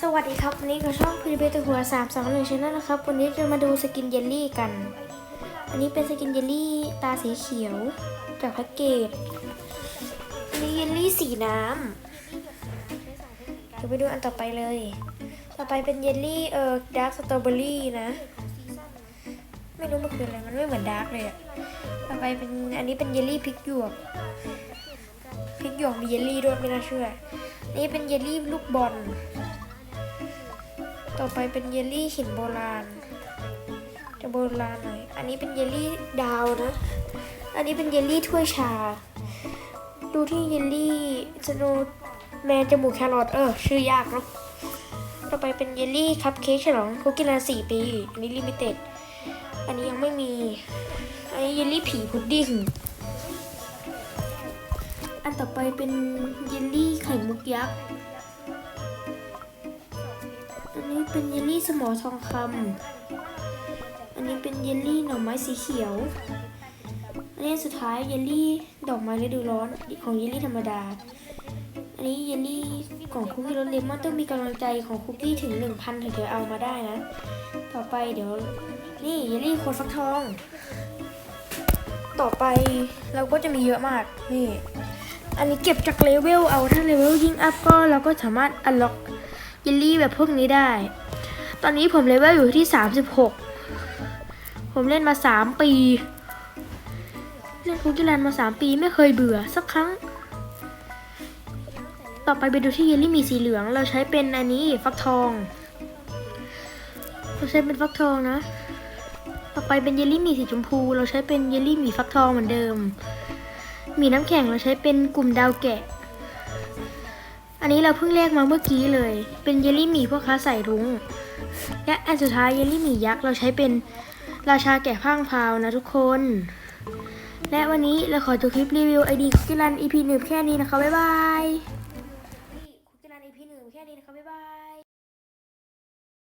สวัสดีครับ วันนี้ก็ช่องพีเบตหัวสามสองหนึ่งชแนลนะครับ วันนี้จะมาดูสกินเยลลี่กัน อันนี้เป็นสกินเยลลี่ตาสีเขียวจากแพ็กเกจอันนี้เยลลี่สีน้ำเดี๋ยวไปดูอันต่อไปเลย ต่อไปเป็นเยลลี่เอ่อดาร์กสตรอเบอรี่นะ ไม่รู้มันคืออะไร มันไม่เหมือนดาร์กเลยอะต่อไปเป็นอันนี้เป็นเยลลี่พริกหยวกพริกหยวกมีเยลลี่ด้วยไม่น่าเชื่อ นี่เป็นเยลลี่ลูกบอล ต่อไปเป็นเยลลี่หินโบราณ จะโบราณหน่อย อันนี้เป็นเยลลี่ดาวนะ อันนี้เป็นเยลลี่ถ้วยชา ดูที่เยลลี่สโนแมนจมูกแครอทเออ ชื่อยากเนาะ ต่อไปเป็นเยลลี่คัพเค้กฉลองคุกกี้รันสี่ปี อันนี้ลิมิเต็ด อันนี้ยังไม่มี อันนี้เยลลี่ผีพุดดิ้ง อันต่อไปเป็นเยลลี่ไข่มุกยักษ์ เป็นเยลลี่สมอทองคำอันนี้เป็นเยลลี่หน่อไม้สีเขียว อันนี้สุดท้ายเยลลี่ดอกไม้ฤดูร้อนของเยลลี่ธรรมดา อันนี้เยลลี่ของคุกกี้รสเลมอนต้องมีกำลังใจของคุกกี้ถึง 1,000 ถึงจะเอามาได้นะ ต่อไปเดี๋ยวนี่เยลลี่โคนฟักทอง ต่อไปเราก็จะมีเยอะมากนี่ อันนี้เก็บจากเลเวลเอาถ้าเลเวลยิ่งอัพก็เราก็สามารถอันล็อก เยลลี่แบบพวกนี้ได้ ตอนนี้ผมเลเวลอยู่ที่ 36 ผมเล่นมา 3 ปี เล่นคุกกี้แลนด์มา 3 ปีไม่เคยเบื่อสักครั้ง ต่อไปไปดูที่เยลลี่มีสีเหลือง เราใช้เป็นอันนี้ฟักทอง เราใช้เป็นฟักทองนะ ต่อไปเป็นเยลลี่มีสีชมพู เราใช้เป็นเยลลี่มีฟักทองเหมือนเดิม มีน้ำแข็งเราใช้เป็นกลุ่มดาวแกะ อันนี้เราเพิ่งเรียกมาเมื่อกี้เลย เป็นเยลลี่หมี่พ่อค้าใส่รุ้ง และอันสุดท้ายเยลลี่หมี่ยักษ์เราใช้เป็นราชาแกะพร่างพาวนะทุกคน และวันนี้เราขอจบคลิปรีวิวไอดีคุกกี้รัน EP หนึ่งแค่นี้นะคะ บ๊ายบายคุกกี้รัน EP หนึ่งแค่นี้นะคะ บ๊ายบาย